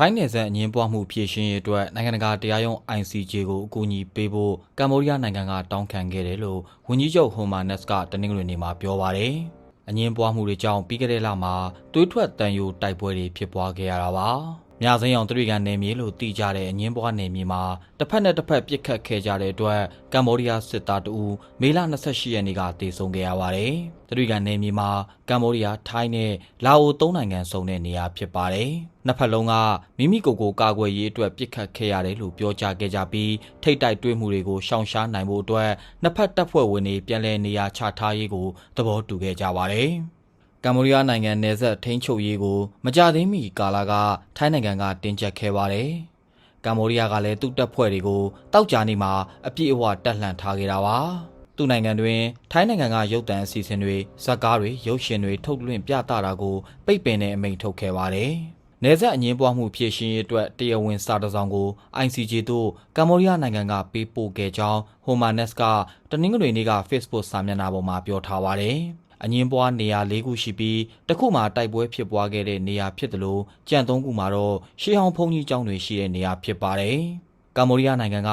ထိုင်းနယ်စပ်အငင်းပွားမှုဖြေရှင်းရေးအတွက်နိုင်ငံတကာတရားရုံး ICJ ကိုအကူအညီပေးဖို့ကမ္ဘောဒီးယားနိုင်ငံကတောင်းခံခဲ့တယ်လို့ဝန်ကြီးချုပ်ဟွန်မာနက်စ်ကတနင်္ဂနွေနေ့မှာပြောပါတယ်။အငင်းပွားမှုတွေကြောင့်ပြီးခဲ့တဲ့လမှာသွေးထွက်တန်ယိုတိုက်ပွဲတွေဖြစ်ပွားခဲ့ရတာပါ။ မြစိမ်းအောင်တရိကန်နယ်မြေလို့သိကြတဲ့အငင်းပွားနယ်မြေမှာတစ်ဖက်နဲ့တစ်ဖက်ပစ်ခတ်ခဲ့ကြတဲ့အတွက်ကမ္ဘောဒီးယားစစ်သားတအူမေလ28ရက်နေ့ကတေဆုံးခဲ့ရပါတယ်။တရိကန်နယ်မြေမှာကမ္ဘောဒီးယားထိုင်းနဲ့လာအိုသုံးနိုင်ငံစုံတဲ့နေရာဖြစ်ပါတယ်။နှစ်ဖက်လုံးကမိမိကိုယ်ကိုကာကွယ်ရေးအတွက်ပစ်ခတ်ခဲ့ရတယ်လို့ပြောကြားခဲ့ကြပြီးထိတ်တိုက်တွေ့မှုတွေကိုရှောင်ရှားနိုင်ဖို့အတွက်နှစ်ဖက်တပ်ဖွဲ့ဝင်တွေပြန်လည်နေရာချထားရေးကိုသဘောတူခဲ့ကြပါတယ်။ ကမ္ဘောဒီးယားနိုင်ငံနယ်စပ်ထိန်းချုပ်ရေးကိုမကြသေးမီကာလကထိုင်းနိုင်ငံကတင်းကျပ်ခဲ့ပါတယ်။ကမ္ဘောဒီးယားကလည်းသူ့တပ်ဖွဲ့တွေကိုတောက်ကြနေမှာအပြည့်အဝတက်လှန်ထားခဲ့တာပါ။သူ့နိုင်ငံတွင်ထိုင်းနိုင်ငံကရုပ်တံအစီအစဉ်တွေဇက်ကားတွေရုပ်ရှင်တွေထုတ်လွှင့်ပြသတာကိုပိတ်ပင်တဲ့အမိန့်ထုတ်ခဲ့ပါတယ်။နယ်စပ်အငင်းပွားမှုဖြည့်ရှင်းရေးအတွက်တရားဝင်စာတစ်စောင်ကို ICJ သို့ကမ္ဘောဒီးယားနိုင်ငံကပေးပို့ခဲ့ကြောင်းဟိုမာနက်စ်ကတနင်္ဂနွေနေ့က Facebook စာမျက်နှာပေါ်မှာပြောထားပါတယ်။ အငင်းပွားနေရာ၄ခုရှိပြီးတစ်ခုမှာတိုက်ပွဲဖြစ်ပွားခဲ့တဲ့နေရာဖြစ်တယ်လို့ကြံ၃ခုမှာတော့ရှေးဟောင်းဘုံကြီးကျောင်းတွေရှိတဲ့နေရာဖြစ်ပါတယ်။ကမ္ဘောဒီးယားနိုင်ငံက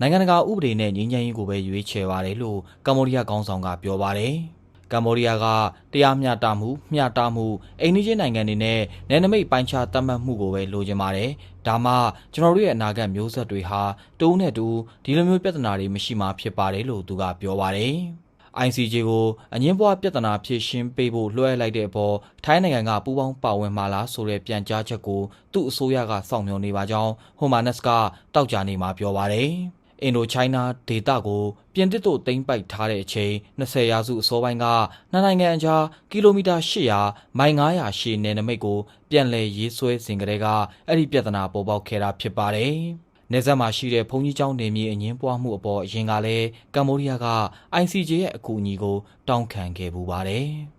နိုင်ငံတကာဥပဒေနဲ့ငြိမ်းချမ်းရေးကိုပဲရွေးချယ်ပါတယ်လို့ကမ္ဘောဒီးယားခေါင်းဆောင်ကပြောပါတယ်။ကမ္ဘောဒီးယားကတရားမျှတမှုမျှတမှုအိန္ဒိချင်းနိုင်ငံတွေနဲ့နယ်နိမိတ်ပိုင်းခြားသတ်မှတ်မှုကိုပဲလိုချင်ပါတယ်။ဒါမှကျွန်တော်တို့ရဲ့အနာဂတ်မျိုးဆက်တွေဟာတူးနဲ့တူးဒီလိုမျိုးပြဿနာတွေမရှိမှဖြစ်ပါတယ်လို့သူကပြောပါတယ်။ ICJ ကိုအငင်းပွားပြဿနာဖြေရှင်းပေးဖို့လွှဲလိုက်တဲ့အပေါ်ထိုင်းနိုင်ငံကပူးပေါင်းပါဝင်မှာလားဆိုတဲ့ပြန်ကြားချက်ကိုသူ့အစိုးရကစောင့်မျှော်နေပါကြောင်းဟိုမာနက်စ်ကတောက်ကြနေမှာပြောပါတယ်။အင်ဒိုချိုင်းနာဒေသကိုပြင်တစ်တို့သိမ်းပိုက်ထားတဲ့အချိန်20ရာစုအစောပိုင်းကနှစ်နိုင်ငံအကြားကီလိုမီတာ800မိုင်900ရှည်နယ်နိမိတ်ကိုပြန်လည်ရေးဆွဲစဉ်ကတည်းကအဲ့ဒီပြဿနာပေါ်ပေါက်ခဲ့တာဖြစ်ပါတယ်။ နေဆက်မှာရှိတဲ့ဘုံကြီးကျောင်းနေမြေအငင်းပွားမှုအပေါ်အရင်ကလည်းကမ္ဘောဒီးယားက ICJ ရဲ့အကူအညီကိုတောင်းခံခဲ့ပူပါတယ်။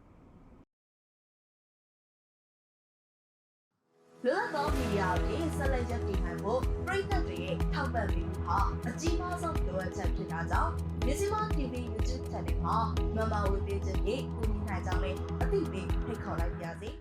လွတ်လပ်သောမီဒီယာတွေဆက်လက်ရပ်တည်နိုင်ဖို့ပြည်သက်တွေရဲ့ထောက်ပံ့ပေးမှုဟာအကြီးမားဆုံးလိုအပ်ချက်ဖြစ်တာကြောင့်မြစီမ TV YouTube Channel မှာမမဝေပေးချက်ဖြင့်ကူညီနိုင်ကြမယ်အသိပေးဖိတ်ခေါ်လိုက်ပါရစေ။